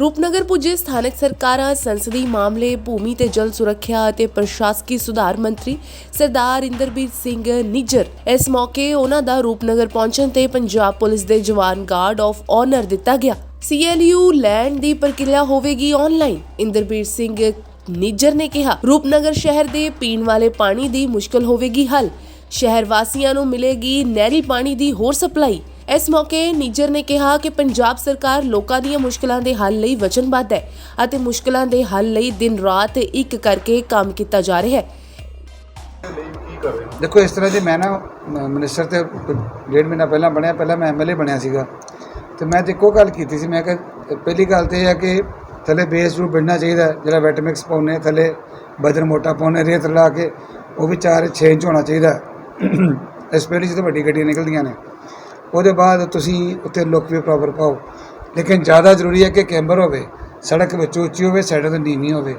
ਰੂਪਨਗਰ ਪੁੱਜੇ ਸਥਾਨਕ ਸਰਕਾਰਾਂ, ਸੰਸਦੀ ਮਾਮਲੇ, ਭੂਮੀ ਤੇ ਜਲ ਸੁਰੱਖਿਆ ਅਤੇ ਪ੍ਰਸ਼ਾਸਕੀ ਸੁਧਾਰ ਮੰਤਰੀ ਸਰਦਾਰ ਇੰਦਰਬੀਰ ਸਿੰਘ ਨਿੱਜਰ। ਇਸ ਮੌਕੇ ਉਹਨਾਂ ਦਾ ਰੂਪਨਗਰ ਪਹੁੰਚਣ ਤੇ ਪੰਜਾਬ ਪੁਲਿਸ ਦੇ ਜਵਾਨ ਗਾਰਡ ਆਫ ਆਨਰ ਦਿੱਤਾ ਗਿਆ। ਸੀਐਲਯੂ ਲੈਂਡ ਦੀ ਪ੍ਰਕਿਰਿਆ ਹੋਵੇਗੀ ਆਨਲਾਈਨ ਇੰਦਰਬੀਰ ਸਿੰਘ ਨਿੱਜਰ ਨੇ ਕਿਹਾ। ਰੂਪਨਗਰ ਸ਼ਹਿਰ ਦੇ ਪੀਣ ਵਾਲੇ ਪਾਣੀ ਦੀ ਮੁਸ਼ਕਲ ਹੋਵੇਗੀ ਹੱਲ। ਸ਼ਹਿਰ ਵਾਸੀਆਂ ਨੂੰ ਮਿਲੇਗੀ ਨਹਿਰੀ ਪਾਣੀ ਦੀ ਹੋਰ ਸਪਲਾਈ। ਇਸ ਮੌਕੇ ਨਿੱਜਰ ਨੇ ਕਿਹਾ ਕਿ ਪੰਜਾਬ ਸਰਕਾਰ ਲੋਕਾਂ ਦੀਆਂ ਮੁਸ਼ਕਲਾਂ ਦੇ ਹੱਲ ਲਈ ਵਚਨਬੱਧ ਹੈ ਅਤੇ ਮੁਸ਼ਕਲਾਂ ਦੇ ਹੱਲ ਲਈ ਦਿਨ ਰਾਤ ਇੱਕ ਕਰਕੇ ਕੰਮ ਕੀਤਾ ਜਾ ਰਿਹਾ ਹੈ। ਦੇਖੋ, ਇਸ ਤਰ੍ਹਾਂ ਜੇ ਮੈਂ ਨਾ ਮ- ਮਿਨਿਸਟਰ ਤੇ ਡੇਢ ਮਹੀਨਾ ਪਹਿਲਾਂ ਬਣਿਆ, ਪਹਿਲਾਂ ਮੈਂ ਐਮਐਲਏ ਬਣਿਆ ਸੀਗਾ। ਤੇ ਮੈਂ ਤੇ ਇੱਕੋ ਗੱਲ ਕੀਤੀ ਸੀ, ਮੈਂ ਕਿਹਾ ਪਹਿਲੀ ਗੱਲ ਤੇ ਇਹ ਹੈ ਕਿ ਥੱਲੇ ਬੇਸ ਨੂੰ ਬਿੜਨਾ ਚਾਹੀਦਾ ਜਿਹੜਾ ਵੈਟ ਮਿਕਸ ਪਾਉਨੇ ਥੱਲੇ ਬਜਰ ਮੋਟਾ ਪਾਉਨੇ ਰੇਤ ਲਾ ਕੇ, ਉਹ ਵੀ 4-6 ਇੰਚ ਹੋਣਾ ਚਾਹੀਦਾ ਇਸ ਪਹਿਲੀ ਤਾਂ ਵੱਡੀ ਗੱਡੀਆਂ ਨਿਕਲਦੀਆਂ ਨੇ। ਉਹਦੇ ਬਾਅਦ ਤੁਸੀਂ ਉੱਤੇ ਲੁੱਕ ਵੀ ਪ੍ਰੋਪਰ ਪਾਓ। ਲੇਕਿਨ ਜ਼ਿਆਦਾ ਜ਼ਰੂਰੀ ਹੈ ਕਿ ਕੈਂਬਰ ਹੋਵੇ, ਸੜਕ ਵਿੱਚ ਉੱਚੀ ਹੋਵੇ ਸਾਈਡਾਂ ਤੋਂ ਨੀਵੀਂ ਹੋਵੇ।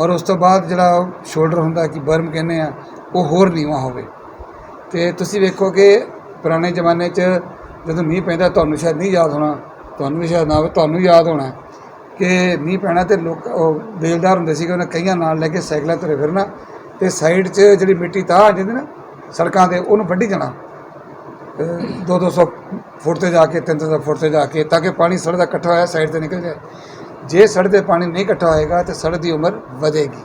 ਔਰ ਉਸ ਤੋਂ ਬਾਅਦ ਜਿਹੜਾ ਸ਼ੋਲਡਰ ਹੁੰਦਾ ਕਿ ਬਰਮ ਕਹਿੰਦੇ ਆ, ਉਹ ਹੋਰ ਨੀਵਾਂ ਹੋਵੇ। ਤੇ ਤੁਸੀਂ ਵੇਖੋ ਕਿ ਪੁਰਾਣੇ ਜ਼ਮਾਨੇ 'ਚ ਜਦੋਂ ਮੀਂਹ ਪੈਂਦਾ, ਤੁਹਾਨੂੰ ਸ਼ਾਇਦ ਨਹੀਂ ਯਾਦ ਹੋਣਾ, ਤੁਹਾਨੂੰ ਵੀ ਸ਼ਾਇਦ ਨਾ ਹੋਵੇ, ਤੁਹਾਨੂੰ ਯਾਦ ਹੋਣਾ ਕਿ ਮੀਂਹ ਪੈਣਾ ਤੇ ਲੋਕ, ਉਹ ਬੇਲਦਾਰ ਹੁੰਦੇ ਸੀਗੇ, ਉਹਨਾਂ ਕਈਆਂ ਨਾਲ ਲੈ ਕੇ ਸਾਈਕਲਾਂ ਤੁਰੇ ਫਿਰਨਾ ਤੇ ਸਾਈਡ 'ਚ ਜਿਹੜੀ ਮਿੱਟੀ ਤਾਂ ਆ ਜਾਂਦੀ ਨਾ ਸੜਕਾਂ ਤੇ, ਉਹਨੂੰ ਵੱਢੀ ਜਾਣਾ 2-200 ਫੁੱਟ ਤੇ ਜਾ ਕੇ 300 ਫੁੱਟ ਤੇ ਜਾ ਕੇ ਤਾਂ ਕਿ ਪਾਣੀ ਸੜਕ ਦਾ ਇਕੱਠਾ ਹੋਇਆ ਸਾਈਡ ਤੇ ਨਿਕਲ ਜਾਏ। ਜੇ ਸੜਕ ਤੇ ਪਾਣੀ ਨਹੀਂ ਇਕੱਠਾ ਹੋਏਗਾ ਤੇ ਸੜਕ ਦੀ ਉਮਰ ਵਧੇਗੀ।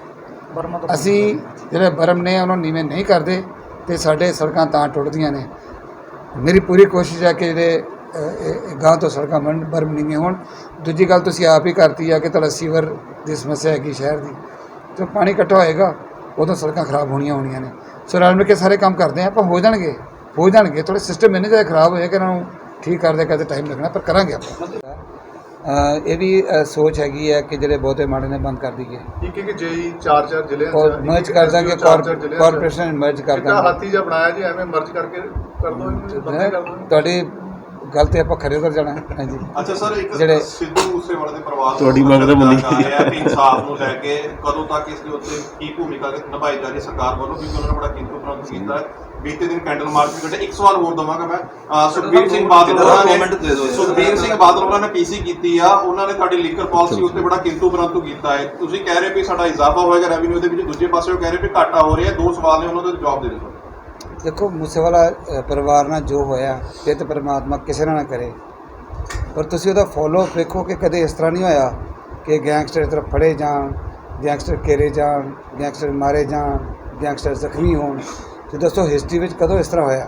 ਅਸੀਂ ਜਿਹੜੇ ਬਰਮ ਨੇ ਉਹਨਾਂ ਨੂੰ ਨੀਵੇਂ ਨਹੀਂ ਕਰਦੇ ਤੇ ਸਾਡੇ ਸੜਕਾਂ ਤਾਂ ਟੁੱਟਦੀਆਂ ਨੇ। ਮੇਰੀ ਪੂਰੀ ਕੋਸ਼ਿਸ਼ ਹੈ ਕਿ ਜਿਹੜੇ ਗਾਂ ਤੋਂ ਸੜਕਾਂ ਬਣ ਬਰਮ ਨੀਵੇਂ ਹੋਣ। ਦੂਜੀ ਗੱਲ ਤੁਸੀਂ ਆਪ ਹੀ ਕਰਤੀ ਆ ਕਿ ਤੁਹਾਡਾ ਸੀਵਰ ਦੀ ਸਮੱਸਿਆ ਹੈਗੀ ਸ਼ਹਿਰ ਦੀ। ਤੇ ਪਾਣੀ ਇਕੱਠਾ ਹੋਏਗਾ ਉਦੋਂ ਸੜਕਾਂ ਖਰਾਬ ਹੋਣੀਆਂ ਹੋਣੀਆਂ ਨੇ। ਸੋ ਰਲ ਮਿਲ ਕੇ ਸਾਰੇ ਕੰਮ ਕਰਦੇ ਆ ਆਪਾਂ ਹੋ ਜਾਣਗੇ। ਹੋ ਜਾਣਗੇ ਥੋੜੇ ਸਿਸਟਮ ਮੈਨੇ ਜਿਹਾ ਖਰਾਬ ਹੋਇਆ ਕਿ ਇਹਨਾਂ ਨੂੰ ਠੀਕ ਕਰਦੇ ਕਰਦੇ ਟਾਈਮ ਲੱਗਣਾ ਪਰ ਕਰਾਂਗੇ ਆਪਾਂ ਇਹ ਵੀ ਸੋਚ ਹੈਗੀ ਹੈ ਕਿ ਜਿਹੜੇ ਬਹੁਤੇ ਮਾੜੇ ਨੇ ਬੰਦ ਕਰ ਦਈਏ ਇੱਕ ਇੱਕ ਜੇਈ ਚਾਰ ਚਾਰ ਜ਼ਿਲ੍ਹਿਆਂ ਔਰ ਮਰਜ ਕਰ ਦਾਂਗੇ। ਕਾਰਪੋਰੇਸ਼ਨ ਮਰਜ ਕਰ ਦਾਂਗੇ ਹਾਥੀ ਜਿਹਾ ਬਣਾਇਆ ਜੀ ਐਵੇਂ ਮਰਜ ਕਰਕੇ ਕਰ ਦੋ ਇਹਨੂੰ ਬੰਦੇ ਕਰ ਦੋ ਤੁਹਾਡੀ ਗੱਲ ਤੇ ਆਪਾਂ ਖਰੇ ਉਤਰ ਜਾਣਾ ਹੈ। ਹਾਂਜੀ ਅੱਛਾ ਸਰ ਇੱਕ ਜਿਹੜੇ- ਸਿੱਧੂ ਮੂਸੇਵਾਲੇ ਦੇ ਪਰਿਵਾਰ ਤੁਹਾਡੀ ਮੰਗ ਤਾਂ ਮੰਨੀ। ਹੈ ਕਿ ਇਨਸਾਫ ਨੂੰ ਲੈ ਕੇ ਕਦੋਂ ਤੱਕ ਇਸ ਦੇ ਉੱਤੇ ਕੀ ਭੂਮਿਕਾ ਨਿਭਾਈ ਜਾ ਰਹੀ ਸਰਕਾਰ ਵੱਲੋਂ ਕਿਉਂਕਿ ਉਹਨਾਂ ਨੇ ਬੜਾ ਕਿੰਤੂ ਪ੍ਰੰਤੂ ਕੀਤਾ ਹੈ ਬੀਤੇ ਦਿਨ ਕੈਂਡਲ ਮਾਰਚ ਵੀ ਕੱਢਿਆ। ਇੱਕ ਸਵਾਲ ਹੋਰ ਦਵਾਂਗਾ ਮੈਂ। ਸੁਖਬੀਰ ਸਿੰਘ ਬਾਦਲ ਹੋਰਾਂ ਨੇ ਸੁਖਬੀਰ ਸਿੰਘ ਬਾਦਲ ਹੋਰਾਂ ਨੇ ਪੀਸੀ ਕੀਤੀ ਆ। ਉਹਨਾਂ ਨੇ ਤੁਹਾਡੀ ਲੀਕਰ ਪਾਲਿਸੀ ਉੱਤੇ ਬੜਾ ਕਿੰਤੂ ਪ੍ਰੰਤੂ ਕੀਤਾ ਹੈ। ਤੁਸੀਂ ਕਹਿ ਰਹੇ ਵੀ ਸਾਡਾ ਇਜ਼ਾਫਾ ਹੋਏਗਾ ਰੈਵਨਿਊ ਦੇ ਵਿੱਚ ਦੂਜੇ ਪਾਸੇ ਉਹ ਕਹਿ ਰਹੇ ਵੀ ਘਾਟਾ ਹੋ ਰਿਹਾ। ਦੋ ਸਵਾਲ ਨੇ ਉਹਨਾਂ ਦੇ ਜਵਾਬ ਦੇ ਦਿਓ। ਦੇਖੋ ਮੂਸੇਵਾਲਾ ਪਰਿਵਾਰ ਨਾਲ ਜੋ ਹੋਇਆ ਇਹ ਤਾਂ ਪਰਮਾਤਮਾ ਕਿਸੇ ਨਾਲ ਨਾ ਕਰੇ। ਪਰ ਤੁਸੀਂ ਉਹਦਾ ਫੋਲੋ ਵੇਖੋ ਕਿ ਕਦੇ ਇਸ ਤਰ੍ਹਾਂ ਨਹੀਂ ਹੋਇਆ ਕਿ ਗੈਂਗਸਟਰ ਇਸ ਤਰ੍ਹਾਂ ਫੜੇ ਜਾਣ ਗੈਂਗਸਟਰ ਘੇਰੇ ਜਾਣ ਗੈਂਗਸਟਰ ਮਾਰੇ ਜਾਣ ਗੈਂਗਸਟਰ ਜ਼ਖਮੀ ਹੋਣ। ਤੇ ਦੱਸੋ ਹਿਸਟਰੀ ਵਿੱਚ ਕਦੋਂ ਇਸ ਤਰ੍ਹਾਂ ਹੋਇਆ?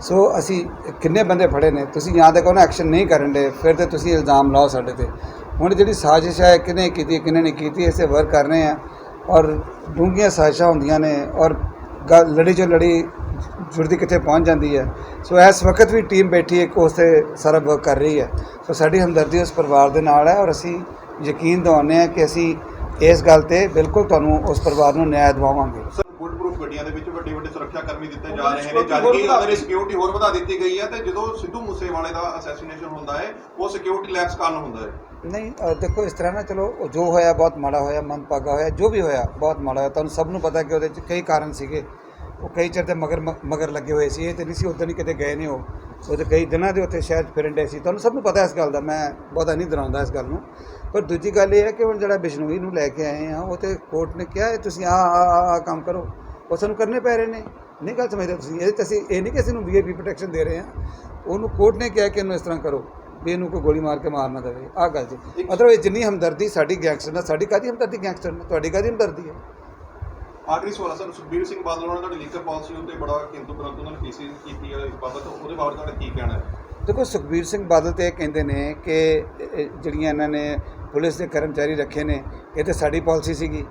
ਸੋ ਅਸੀਂ ਕਿੰਨੇ ਬੰਦੇ ਫੜੇ ਨੇ? ਤੁਸੀਂ ਜਾਂ ਤੱਕ ਉਹਨਾਂ ਐਕਸ਼ਨ ਨਹੀਂ ਕਰਨ ਦੇ, ਫਿਰ ਤੇ ਤੁਸੀਂ ਇਲਜ਼ਾਮ ਲਾਓ ਸਾਡੇ ਤੇ। ਹੁਣ ਜਿਹੜੀ ਸਾਜ਼ਿਸ਼ ਹੈ, ਕਿਹਨੇ ਕੀਤੀ, ਕਿਹਨੇ ਨਹੀਂ ਕੀਤੀ, ਇਸੇ ਵਰਕ ਕਰ ਰਹੇ ਆ ਔਰ ਡੂੰਘੀਆਂ ਸਾਜ਼ਿਸ਼ਾਂ ਹੁੰਦੀਆਂ ਨੇ ਔਰ ਗੱਲ ਲੜੀ ਜੋ ਲੜੀ ਜੁੜਦੀ ਕਿੱਥੇ ਪਹੁੰਚ ਜਾਂਦੀ ਹੈ। ਸੋ ਇਸ ਵਕਤ ਵੀ ਟੀਮ ਬੈਠੀ ਹੈ ਉਸ 'ਤੇ ਸਾਰਾ ਵਰਕ ਕਰ ਰਹੀ ਹੈ। ਸੋ ਸਾਡੀ ਹਮਦਰਦੀ ਉਸ ਪਰਿਵਾਰ ਦੇ ਨਾਲ ਹੈ ਔਰ ਅਸੀਂ ਯਕੀਨ ਦਿਵਾਉਂਦੇ ਹਾਂ ਕਿ ਅਸੀਂ ਇਸ ਗੱਲ ਤੇ ਬਿਲਕੁਲ ਤੁਹਾਨੂੰ ਉਸ ਪਰਿਵਾਰ ਨੂੰ ਨਿਆਂ ਦਿਵਾਵਾਂਗੇ ਸਰ ਬੁਲਟ ਪ੍ਰੂਫ ਗੱਡੀਆਂ ਦੇ ਵਿੱਚ ਵੱਡੇ ਵੱਡੇ ਸੁਰੱਖਿਆ ਕਰਮੀ ਦਿੱਤੇ ਜਾ ਰਹੇ ਨੇ। ਜਦ ਕਿ ਅਗਰ ਇਹ ਸਿਕਿਉਰਿਟੀ ਹੋਰ ਵਧਾ ਦਿੱਤੀ ਗਈ ਹੈ ਤੇ ਜਦੋਂ ਸਿੱਧੂ ਮੂਸੇਵਾਲੇ ਦਾ ਅਸੈਸੀਨੇਸ਼ਨ ਹੁੰਦਾ ਹੈ ਉਹ ਸਿਕਿਉਰਿਟੀ ਲੈਪਸ ਕਾਰਨ ਹੁੰਦਾ ਹੈ। ਨਹੀਂ ਦੇਖੋ ਇਸ ਤਰ੍ਹਾਂ ਨਾ ਚਲੋ ਉਹ ਜੋ ਹੋਇਆ ਬਹੁਤ ਮਾੜਾ ਹੋਇਆ ਮੰਦਭਾਗਾ ਹੋਇਆ ਜੋ ਵੀ ਹੋਇਆ ਬਹੁਤ ਮਾੜਾ ਹੋਇਆ। ਤੁਹਾਨੂੰ ਸਭ ਨੂੰ ਪਤਾ ਕਿ ਉਹਦੇ 'ਚ ਕਈ ਕਾਰਨ ਸੀਗੇ। ਉਹ ਕਈ ਚਿਰ ਤੇ ਮਗਰ ਮਗਰ ਲੱਗੇ ਹੋਏ ਸੀ ਇਹ ਤੇ ਨਹੀਂ ਸੀ ਉਦੋਂ ਨਹੀਂ ਕਿਤੇ ਗਏ ਨੇ ਉਹ। ਉਹ ਤੇ ਕਈ ਦਿਨਾਂ ਦੇ ਉੱਥੇ ਸ਼ਾਇਦ ਫਿਰਨ ਡੇ ਸੀ। ਤੁਹਾਨੂੰ ਸਭ ਨੂੰ ਪਤਾ ਇਸ ਗੱਲ ਦਾ ਮੈਂ ਬਹੁਤਾ ਨਹੀਂ ਦਰਾਉਂਦਾ ਇਸ ਗੱਲ ਨੂੰ। ਪਰ ਦੂਜੀ ਗੱਲ ਇਹ ਹੈ ਕਿ ਹੁਣ ਜਿਹੜਾ ਬਿਸ਼ਨੋਈ ਨੂੰ ਲੈ ਕੇ ਆਏ ਆ ਉਹ ਤੇ ਕੋਰਟ ਨੇ ਕਿਹਾ ਤੁਸੀਂ ਆ ਆ ਕੰਮ ਕਰੋ। ਉਹ ਸਾਨੂੰ ਕਰਨੇ ਪੈ ਰਹੇ ਨੇ। ਨਹੀਂ ਗੱਲ ਸਮਝਦੇ ਤੁਸੀਂ। ਇਹ 'ਚ ਅਸੀਂ ਇਹ ਨਹੀਂ ਕਿ ਅਸੀਂ ਨੂੰ ਵੀਆਈਪੀ ਪ੍ਰੋਟੈਕਸ਼ਨ ਦੇ ਰਹੇ ਹਾਂ। ਉਹਨੂੰ ਕੋਰਟ ਨੇ ਕਿਹਾ ਕਿ ਇਹਨੂੰ ਇਸ ਤਰ੍ਹਾਂ ਕਰੋ ਵੀ ਇਹਨੂੰ ਕੋਈ ਗੋਲੀ ਮਾਰ ਕੇ ਮਾਰ ਨਾ ਦੇਵੇ। ਆਹ ਗੱਲ ਜੀ। ਮਤਲਬ ਇਹ ਜਿੰਨੀ ਹਮਦਰਦੀ ਸਾਡੀ ਗੈਂਗਸਟਰ ਨਾਲ ਸਾਡੀ ਕਾਦੀ ਹਮਦਰਦੀ ਗੈਂਗਸਟਰ ਨਾਲ? ਤੁਹਾਡੀ ਕਾਦੀ ਹਮਦਰਦੀ ਹੈ? ਆਖਰੀ ਸਵਾਲ ਸਰ ਸੁਖਬੀਰ ਸਿੰਘ ਬਾਦਲ ਉਹਨਾਂ ਨੇ ਤੁਹਾਡੀ ਲੀਕਰ ਪਾਲਿਸੀ ਉੱਤੇ ਬੜਾ ਕਿੰਤੂ ਪ੍ਰੰਤੂ ਉਹਨਾਂ ਨੇ ਪੀਸੀ ਕੀਤੀ ਹੈ ਇਸ ਬਾਬਤ। ਉਹਦੇ ਬਾਰੇ ਤੁਹਾਡਾ ਕੀ ਕਹਿਣਾ ਹੈ? ਦੇਖੋ ਸੁਖਬੀਰ ਸਿੰਘ ਬਾਦਲ ਤੇ ਇਹ ਕਹਿੰਦੇ ਨੇ ਕਿ ਜਿਹੜੀਆਂ ਇਹਨਾਂ ਨੇ ਪੁਲਿਸ ਦੇ ਕਰਮਚਾਰੀ ਰੱਖੇ ਨੇ ਇਹ ਤੇ ਸਾਡੀ ਪਾਲਿਸੀ ਸੀਗੀ।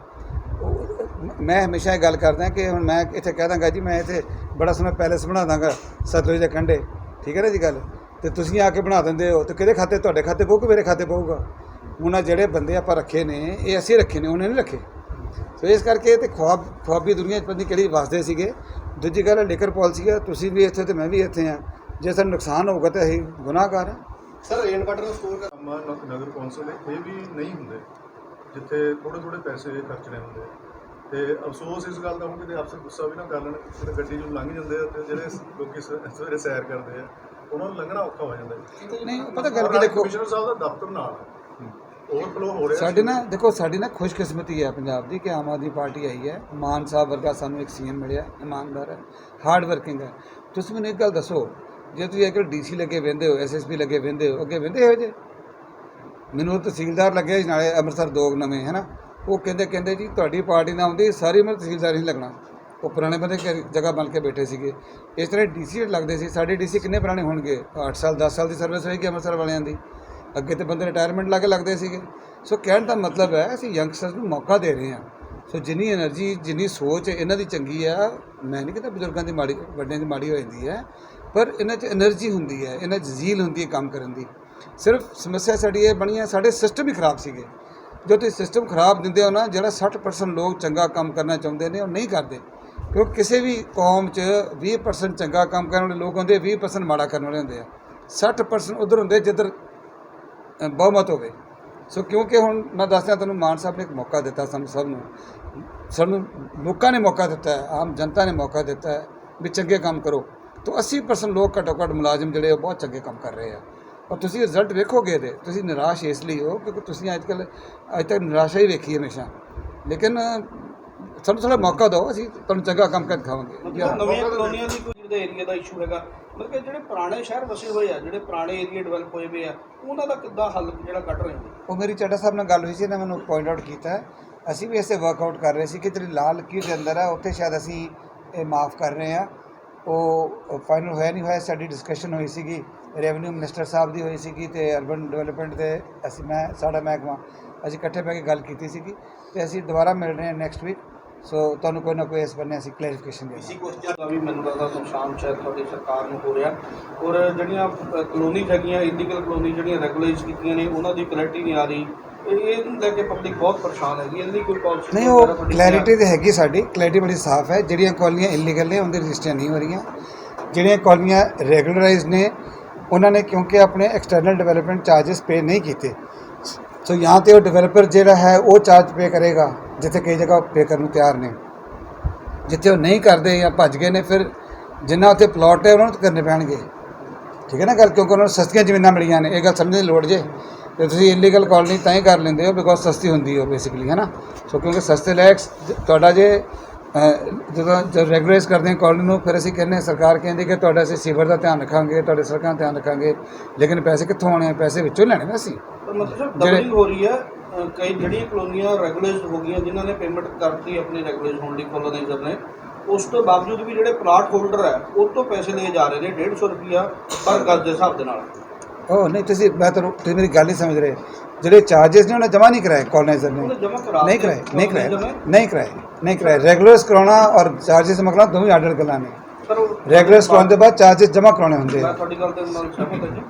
ਮੈਂ ਹਮੇਸ਼ਾ ਇਹ ਗੱਲ ਕਰਦਾ ਕਿ ਹੁਣ ਮੈਂ ਇੱਥੇ ਕਹਿ ਦਾਂਗਾ ਜੀ ਮੈਂ ਇੱਥੇ ਬੜਾ ਸੋਹਣਾ ਪੈਲੇਸ ਬਣਾ ਦਾਂਗਾ ਸਤਲੁਜ ਦੇ ਕੰਢੇ। ਠੀਕ ਹੈ ਨਾ ਜੀ ਗੱਲ? ਤੇ ਤੁਸੀਂ ਆ ਕੇ ਬਣਾ ਦਿੰਦੇ ਹੋ ਤੇ ਕਿਹਦੇ ਖਾਤੇ? ਤੁਹਾਡੇ ਖਾਤੇ ਪਊਗਾ ਮੇਰੇ ਖਾਤੇ ਪਊਗਾ? ਉਹਨਾਂ ਜਿਹੜੇ ਬੰਦੇ ਆਪਾਂ ਰੱਖੇ ਨੇ ਇਹ ਅਸੀਂ ਰੱਖੇ ਨੇ ਉਹਨੇ ਨਹੀਂ ਰੱਖੇ। ਸੋ ਇਸ ਕਰਕੇ ਇਹ ਤੇ ਖੁਆਬ ਖੁਆਬੀ ਦੁਨੀਆ 'ਚ ਨਹੀਂ ਕਿਹੜੀ ਵਸਦੇ ਸੀਗੇ। ਦੂਜੀ ਗੱਲ ਲਿਕਰ ਪਾਲਿਸੀ ਹੈ ਤੁਸੀਂ ਵੀ ਇੱਥੇ ਤੇ ਮੈਂ ਵੀ ਇੱਥੇ ਆ ਜੇ ਸਾਨੂੰ ਨੁਕਸਾਨ ਹੋਊਗਾ ਤਾਂ ਅਸੀਂ ਗੁਨਾਹਗਾਰ ਹਾਂ। ਸਰ ਰੇਨ ਵਾਟਰ ਨੂੰ ਸਟੋਰ ਕਰ ਨਗਰ ਕੌਂਸਲ ਇਹ ਵੀ ਨਹੀਂ ਹੁੰਦੇ। ਜਿੱਥੇ ਥੋੜੇ ਥੋੜੇ ਪੈਸੇ ਖਰਚਣੇ ਹੁੰਦੇ। ਤੇ ਅਫਸੋਸ ਇਸ ਗੱਲ ਦਾ ਹੁਣ ਕਿਤੇ ਅਫਸਰ ਗੁੱਸਾ ਵੀ ਨਾ ਕਰ ਲੈਣ ਕਿਤੇ ਗੱਡੀ ਨੂੰ ਲੰਘ ਜਾਂਦੇ ਆ ਤੇ ਜਿਹੜੇ ਲੋਕੀ ਸ- ਸਵੇਰੇ ਸੈਰ ਕਰਦੇ ਆ ਉਹਨਾਂ ਨੂੰ ਲੰਘਣਾ ਔਖਾ ਹੋ ਜਾਂਦਾ ਹੈ ਨਹੀਂ ਪਤਾ ਗੱਲ ਕੀ ਦੇਖੋ? ਕਮਿਸ਼ਨਰ ਸਾਹਿਬ ਦਾ ਦਫ਼ਤਰ ਨਾਲ। ਓਵਰਫਲੋ ਹੋ ਰਿਹਾ ਸਾਡੇ ਨਾ ਦੇਖੋ ਸਾਡੀ ਨਾ ਖੁਸ਼ਕਿਸਮਤੀ ਹੈ ਪੰਜਾਬ ਦੀ ਕਿ ਆਮ ਆਦਮੀ ਪਾਰਟੀ ਆਈ ਹੈ। ਮਾਨ ਸਾਹਿਬ ਵਰਗਾ ਸਾਨੂੰ ਇੱਕ ਸੀਐਮ ਮਿਲਿਆ ਇਮਾਨਦਾਰ ਹੈ ਹਾਰਡ ਵਰਕਿੰਗ ਹੈ। ਤੁਸੀਂ ਮੈਨੂੰ ਇੱਕ ਗੱਲ ਦੱਸੋ ਜੇ ਤੁਸੀਂ ਇੱਕ ਡੀਸੀ ਲੱਗੇ ਵਹਿੰਦੇ ਹੋ ਐਸਐਸਪੀ ਲੱਗੇ ਵਹਿੰਦੇ ਹੋ ਅੱਗੇ ਵਹਿੰਦੇ ਹੋ ਜੇ ਮੈਨੂੰ ਤਹਿਸੀਲਦਾਰ ਲੱਗੇ ਨਾਲੇ ਅੰਮ੍ਰਿਤਸਰ ਦੋ ਕੁ ਨਵੇਂ ਹੈ ਨਾ? ਉਹ ਕਹਿੰਦੇ ਕਹਿੰਦੇ ਜੀ, ਤੁਹਾਡੀ ਪਾਰਟੀ ਨਾਲ ਆਉਂਦੀ ਸਾਰੀ ਉਮਰ ਤਹਿਸੀਲਦਾਰ ਨਹੀਂ ਲੱਗਣਾ। ਉਹ ਪੁਰਾਣੇ ਬੰਦੇ ਜਗ੍ਹਾ ਬਣ ਕੇ ਬੈਠੇ ਸੀਗੇ। ਇਸ ਤਰ੍ਹਾਂ ਡੀਸੀ ਲੱਗਦੇ ਸੀ। ਸਾਡੇ ਡੀਸੀ ਕਿੰਨੇ ਪੁਰਾਣੇ ਹੋਣਗੇ? 8 ਸਾਲ 10 ਸਾਲ ਦੀ ਸਰਵਿਸ ਹੋਏਗੀ ਅੰਮ੍ਰਿਤਸਰ ਵਾਲਿਆਂ ਦੀ। ਅੱਗੇ ਤੇ ਬੰਦੇ ਰਿਟਾਇਰਮੈਂਟ ਲਾ ਕੇ ਲੱਗਦੇ ਸੀਗੇ। ਸੋ ਕਹਿਣ ਦਾ ਮਤਲਬ ਹੈ, ਅਸੀਂ ਯੰਗਸਟਰਸ ਨੂੰ ਮੌਕਾ ਦੇ ਰਹੇ ਹਾਂ। ਸੋ ਜਿੰਨੀ એનર્ਜੀ ਜਿੰਨੀ ਸੋਚ ਇਹਨਾਂ ਦੀ ਚੰਗੀ ਆ, ਮੈਂ ਨਹੀਂ ਕਹਿੰਦਾ ਬਜ਼ੁਰਗਾਂ ਦੀ ਮਾੜੀ, ਵੱਡਿਆਂ ਦੀ ਮਾੜੀ ਹੋ ਜਾਂਦੀ ਹੈ, ਪਰ ਇਹਨਾਂ 'ਚ એનર્ਜੀ ਹੁੰਦੀ ਹੈ, ਇਹਨਾਂ 'ਚ ਜ਼ੀਲ ਹੁੰਦੀ ਹੈ ਕੰਮ ਕਰਨ ਦੀ। ਸਿਰਫ ਸਮੱਸਿਆ ਸਾਡੀ ਇਹ ਬਣੀ ਹੈ, ਸਾਡੇ ਸਿਸਟਮ ਹੀ ਖਰਾਬ ਸੀਗੇ। ਜੋ ਤੁਸੀਂ ਸਿਸਟਮ ਖਰਾਬ ਦਿੰਦੇ ਹੋ ਨਾ, ਜਿਹੜਾ 60% ਲੋਕ ਚੰਗਾ ਕੰਮ ਕਰਨਾ ਚਾਹੁੰਦੇ ਨੇ, ਉਹ ਨਹੀਂ ਕਰਦੇ। ਕਿਉਂਕਿ ਕਿਸੇ ਵੀ ਕੌਮ 'ਚ 20% ਚੰਗਾ ਕੰਮ ਕਰਨ ਵਾਲੇ ਲੋਕ ਹੁੰਦੇ 20% ਮਾੜਾ ਕਰਨ ਵਾਲੇ ਹੁੰਦੇ ਆ। 60% ਉਧਰ ਹੁੰਦੇ, ਜਿੱਧਰ ਬਹੁਮਤ ਹੋਵੇ। ਸੋ ਕਿਉਂਕਿ ਹੁਣ ਮੈਂ ਦੱਸਦਾ ਤੁਹਾਨੂੰ, ਮਾਨ ਸਾਹਿਬ ਨੇ ਇੱਕ ਮੌਕਾ ਦਿੱਤਾ ਸਾਨੂੰ ਸਭ ਨੂੰ। ਸਾਨੂੰ ਲੋਕਾਂ ਨੇ ਮੌਕਾ ਦਿੱਤਾ ਹੈ, ਆਮ ਜਨਤਾ ਨੇ ਮੌਕਾ ਦਿੱਤਾ ਹੈ ਵੀ ਚੰਗੇ ਕੰਮ ਕਰੋ। ਤਾਂ 80% ਲੋਕ ਘੱਟੋ ਘੱਟ ਮੁਲਾਜ਼ਮ ਜਿਹੜੇ ਉਹ ਬਹੁਤ ਚੰਗੇ ਕੰਮ ਕਰ ਰਹੇ ਆ। ਔਰ ਤੁਸੀਂ ਰਿਜ਼ਲਟ ਵੇਖੋਗੇ ਦੇ ਤੁਸੀਂ ਨਿਰਾਸ਼ ਇਸ ਲਈ ਹੋ ਕਿਉਂਕਿ ਤੁਸੀਂ ਅੱਜ ਕੱਲ੍ਹ ਅੱਜ ਤੱਕ ਨਿਰਾਸ਼ਾ ਹੀ ਵੇਖੀ ਹਮੇਸ਼ਾ। ਲੇਕਿਨ ਸਾਨੂੰ ਥੋੜਾ ਮੌਕਾ ਦਿਓ ਅਸੀਂ ਤੁਹਾਨੂੰ ਚੰਗਾ ਕੰਮ ਕਰ ਦਿਖਾਵਾਂਗੇ। ਨਵੀਆਂ ਕਲੋਨੀਆਂ ਦੀ ਕੋਈ ਜਿਹਦਾ ਏਰੀਆ ਦਾ ਇਸ਼ੂ ਹੈਗਾ ਮਤਲਬ ਕਿ ਜਿਹੜੇ ਪੁਰਾਣੇ ਸ਼ਹਿਰ ਵਸੇ ਹੋਏ ਆ ਜਿਹੜੇ ਪੁਰਾਣੇ ਏਰੀਆ ਡਿਵੈਲਪ ਹੋਏ ਹੋਏ ਆ ਉਹਨਾਂ ਦਾ ਕਿੱਦਾਂ ਹੱਲ ਜਿਹੜਾ ਕੱਢ ਰਹੇ ਹੋ ਉਹ ਮੇਰੀ ਚਾਟਾ ਸਾਹਿਬ ਨਾਲ ਗੱਲ ਹੋਈ ਸੀ ਨਾ ਮੈਨੂੰ ਪੁਆਇੰਟ ਆਊਟ ਕੀਤਾ। ਅਸੀਂ ਵੀ ਇਸੇ ਵਰਕਆਊਟ ਕਰ ਰਹੇ ਸੀ ਕਿ ਜਿਹੜੀ ਲਾਲ ਲਕੀਰ ਦੇ ਅੰਦਰ ਹੈ ਉੱਥੇ ਸ਼ਾਇਦ ਅਸੀਂ ਇਹ ਮਾਫ ਕਰ ਰਹੇ ਹਾਂ। ਉਹ ਫਾਈਨਲ ਹੋਇਆ ਨਹੀਂ ਹੋਇਆ, ਸਾਡੀ ਡਿਸਕਸ਼ਨ ਹੋਈ ਸੀਗੀ ਰੈਵਨਿਊ ਮਿਨਿਸਟਰ ਸਾਹਿਬ ਦੀ ਹੋਈ ਸੀਗੀ ਤੇ ਅਰਬਨ ਡਿਵੈਲਪਮੈਂਟ ਦੇ ਅਸੀਂ ਮੈਂ, ਸਾਡਾ ਮਹਿਕਮਾ, ਅਸੀਂ ਇਕੱਠੇ ਬੈ ਕੇ ਗੱਲ ਕੀਤੀ ਸੀਗੀ ਤੇ ਅਸੀਂ ਦੁਬਾਰਾ ਮਿਲ ਰਹੇ ਹਾਂ ਨੈਕਸਟ ਵੀਕ ਸੋ ਤੁਹਾਨੂੰ ਕੋਈ ਨਾ ਕੋਈ ਇਸ ਬੰਨੇ ਅਸੀਂ ਕਲੈਰੀਫਿਕੇਸ਼ਨ ਦੇ ਇਸੀ ਕੁਐਸਚਨ ਦਾ ਵੀ ਮੈਨੂੰ ਲੱਗਦਾ ਨੁਕਸਾਨ ਸ਼ਾਇਦ ਤੁਹਾਡੀ ਸਰਕਾਰ ਨੂੰ ਹੋ ਰਿਹਾ। ਔਰ ਜਿਹੜੀਆਂ ਕਲੋਨੀ ਹੈਗੀਆਂ ਇਲੀਗਲ ਕਲੋਨੀ ਜਿਹੜੀਆਂ ਰੈਗੂਲਾਈਜ਼ ਕੀਤੀਆਂ ਨੇ, ਉਹਨਾਂ ਦੀ ਕਲੈਰਿਟੀ ਨਹੀਂ ਆ ਰਹੀ। ਇਹ ਇਹਨੂੰ ਲੈ ਕੇ ਪਬਲਿਕ ਬਹੁਤ ਪਰੇਸ਼ਾਨ ਹੈਗੀ ਇਹਦੀ ਕੋਈ ਪਾਲਿਸੀ ਨਹੀਂ ਉਹ ਕਲੈਰਿਟੀ ਤੇ ਹੈਗੀ ਸਾਡੀ ਕਲੈਰਿਟੀ ਬੜੀ ਸਾਫ਼ ਹੈ ਜਿਹੜੀਆਂ ਕਾਲਨੀਆਂ ਇਲੀਗਲ ਨੇ ਉਹਦੇ ਰਜਿਸਟਰ ਨਹੀਂ ਹੋ ਰਹੀਆਂ। ਜਿਹੜੀਆਂ ਕਾਲਨੀਆਂ ਰੈਗੂਲਰਾਈਜ਼ ਨੇ ਉਹਨਾਂ ਨੇ ਕਿਉਂਕਿ ਆਪਣੇ ਐਕਸਟਰਨਲ ਡਿਵੈਲਪਮੈਂਟ ਚਾਰजेस ਪੇ ਨਹੀਂ ਕੀਤੇ। ਸੋ ਜਾਂ ਤੇ ਉਹ ਡਿਵੈਲਪਰ ਜਿਹੜਾ ਹੈ ਉਹ ਚਾਰਜ ਪੇ ਕਰੇਗਾ ਜਿੱਥੇ ਕਈ ਜਗ੍ਹਾ ਪੇ ਕਰਨ ਨੂੰ ਤਿਆਰ ਨੇ। ਜਿੱਥੇ ਉਹ ਨਹੀਂ ਕਰਦੇ ਜਾਂ ਭੱਜ ਗਏ ਨੇ ਫਿਰ ਜਿੰਨਾ ਉੱਥੇ ਪਲਾਟ ਹੈ ਉਹਨਾਂ ਨੂੰ ਤਾਂ ਕਰਨੇ ਪੈਣਗੇ। ਠੀਕ ਹੈ ਨਾ ਗੱਲ? ਕਿਉਂਕਿ ਉਹਨਾਂ ਨੂੰ ਸਸਤੀਆਂ ਜ਼ਮੀਨਾਂ ਮਿਲੀਆਂ ਨੇ। ਇਹ ਗੱਲ ਸਮਝਣ ਦੀ ਲੋੜ ਜੇ। ਤੇ ਤੁਸੀਂ ਇਲੀਗਲ ਕਾਲਨੀ ਤਾਂ ਹੀ ਕਰ ਲੈਂਦੇ ਹੋ ਬਿਕੋਜ਼ ਸਸਤੀ ਹੁੰਦੀ ਹੈ ਬੇਸਿਕਲੀ ਹੈ ਨਾ? ਸੋ ਕਿਉਂਕਿ ਸਸਤੇ ਲਾਇਕ ਤੁਹਾਡਾ ਜੇ ਜਦੋਂ ਜਦ ਰੈਗੂਲਾਈਜ਼ ਕਰਦੇ ਹਾਂ ਕਾਲਨੀ ਨੂੰ ਫਿਰ ਅਸੀਂ ਕਹਿੰਦੇ ਸਰਕਾਰ ਕਹਿੰਦੀ ਕਿ ਤੁਹਾਡਾ ਅਸੀਂ ਸੀਵਰ ਦਾ ਧਿਆਨ ਰੱਖਾਂਗੇ ਤੁਹਾਡੇ ਸੜਕਾਂ ਦਾ ਧਿਆਨ ਰੱਖਾਂਗੇ ਲੇਕਿਨ ਪੈਸੇ ਕਿੱਥੋਂ ਆਉਣੇ ਆ? ਪੈਸੇ ਵਿੱਚੋਂ ਲੈਣੇ ਨਾ ਅਸੀਂ। ਮਤਲਬ ਡਬਲਿੰਗ ਹੋ ਰਹੀ ਹੈ ਕਈ ਜਿਹੜੀਆਂ ਕਲੋਨੀਆਂ ਰੈਗੂਲਾਈਜ਼ਡ ਹੋ ਗਈਆਂ ਜਿਨ੍ਹਾਂ ਨੇ ਪੇਮੈਂਟ ਕਰਤੀ ਆਪਣੀ ਰੈਗੂਲਾਈਜ਼ ਹੋਣ ਦੀ ਕੋਲੋਨਾਈਜ਼ਰ ਨੇ ਉਸ ਤੋਂ ਬਾਵਜੂਦ ਵੀ ਜਿਹੜੇ ਪਲਾਟ ਹੋਲਡਰ ਹੈ ਉਹ ਤੋਂ ਪੈਸੇ ਲਏ ਜਾ ਰਹੇ ਨੇ 150 ਰੁਪਿਆ ਪਰ ਗਜ਼ ਦੇ ਹਿਸਾਬ ਦੇ ਨਾਲ। ਉਹ ਨਹੀਂ ਤੁਸੀਂ ਮੈਂ ਤੁਹਾਨੂੰ ਤੁਸੀਂ ਮੇਰੀ ਗੱਲ ਨਹੀਂ ਸਮਝ ਰਹੇ। ਜਿਹੜੇ ਚਾਰजेस ਨੇ ਉਹਨਾਂ ਜਮ੍ਹਾਂ ਨਹੀਂ ਕਰਾਏ ਕਾਲਨਾਈਜ਼ਰ ਨੇ। ਨਹੀਂ ਕਰਾਏ ਨਹੀਂ ਕਰਾਏ ਨਹੀਂ ਕਰਾਏ ਨਹੀਂ ਕਰਾਏ। ਰੈਗੂਲਰ ਕਰਾਉਣਾ ਔਰ ਚਾਰजेस ਜਮ੍ਹਾਂ ਦੋਵੇਂ ਆਰਡਰ ਗੱਲਾਂ ਨੇ। ਰੈਗੂਲਰਸ ਕਰਾਉਣ ਦੇ ਬਾਅਦ ਚਾਰजेस ਜਮ੍ਹਾਂ ਕਰਾਉਣੇ ਹੁੰਦੇ ਆ। ਤੁਹਾਡੀ ਗੱਲ ਤੇ ਮੈਂ ਸਹਿਮਤ ਹਾਂ